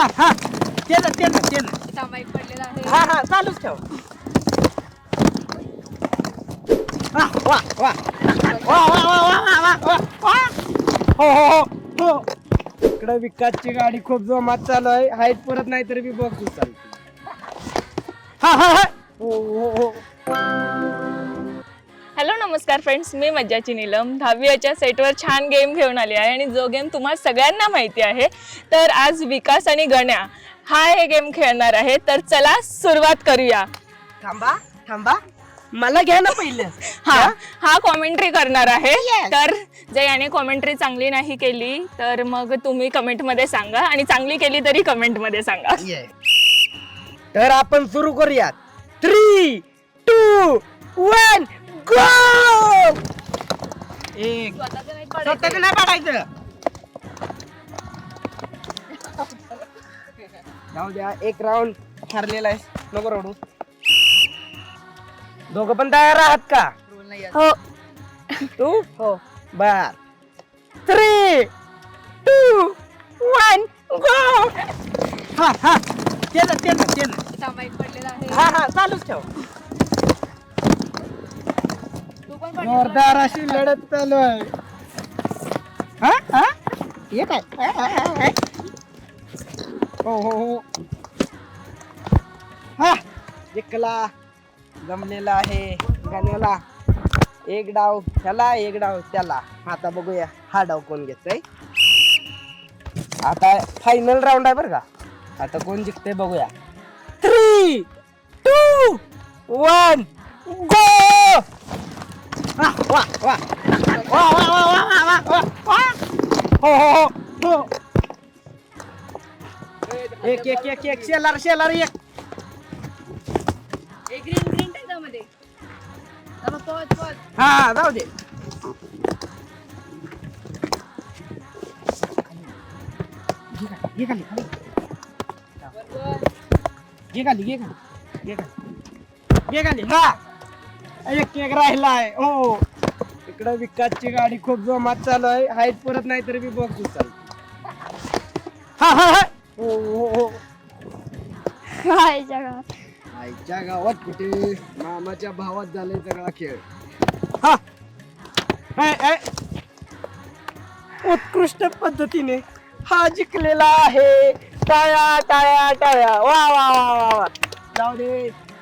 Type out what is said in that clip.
हा हा. ते ना ते ना ते ना सामायिक पडलेला आहे. हा हा चालूच ठेव. हा, वा वा. वा वा वा वा वा वा वा. वा हो हो हो हो. इकडे विकासची गाडी खूप जोमात चालू आहे. हाईट परत नाही तरी मी बघ चालते हा हा हा. हो हो हो. नमस्कार फ्रेंड्स मी मज्जाची नीलम. दहावीच्या सेटवर छान गेम घेऊन आली आहे आणि जो गेम तुम्हा सगळ्यांना माहिती आहे तर आज विकास आणि गण्या हा हे गेम खेळणार आहे. तर चला सुरुवात करूया. थांबा थांबा. मला घ्या ना पहिलं. हा हा? कॉमेंट्री करणार आहे. तर जे याने कॉमेंट्री चांगली नाही केली तर मग तुम्ही कमेंटमध्ये सांगा आणि चांगली केली तरी कमेंटमध्ये सांगा. तर आपण सुरू करूयात. थ्री टू वन गो एक. स्वतःचं नाही पाडायचं. जाऊ द्या एक राऊंड हरलेला आहे. नको रडू. दोघं पण तयार आहात का. हो. तू? हो. बर. थ्री टू वन गो हा हा. ते ना सामायिक पडलेला आहे. हा हा चालूच ठेव. जोरदार अशी लढत चालू आहे. हा? हा? ये काय? हो हो हो हा. जिंकला जमलेला आहे गाण्याला एक डाव त्याला एक डाव त्याला. आता बघूया हा डाव कोण घेतोय. आता फायनल राऊंड आहे बरं का. आता कोण जिंकते बघूया. थ्री टू वन वा वा वा वा वा वा वा वा वा वा हो हो हो हो एक एक एक एक शेलार शेलार एक एक ग्रीन ग्रीन त्याच्यामध्ये थांबा, पळत पळत हा हा जाऊ दे घे खाली, घे खाली, खाली. घे खाली घे खाली घे खाली घे खाली हा एक एक राहिलाय. हो. इकडं विकासची गाडी खूप जोमात चालू आहे. हाईट परत नाही तरी मी बघू चालते हा हा हा. हो हो हो. आईच्या गावात कुठे? मामाच्या भावात झालाय सगळा खेळ. हा. ए, ए. उत्कृष्ट पद्धतीने हा जिंकलेला आहे. टाळ्या टाळ्या टाळ्या. वा वा वा वा वा. जाऊ दे.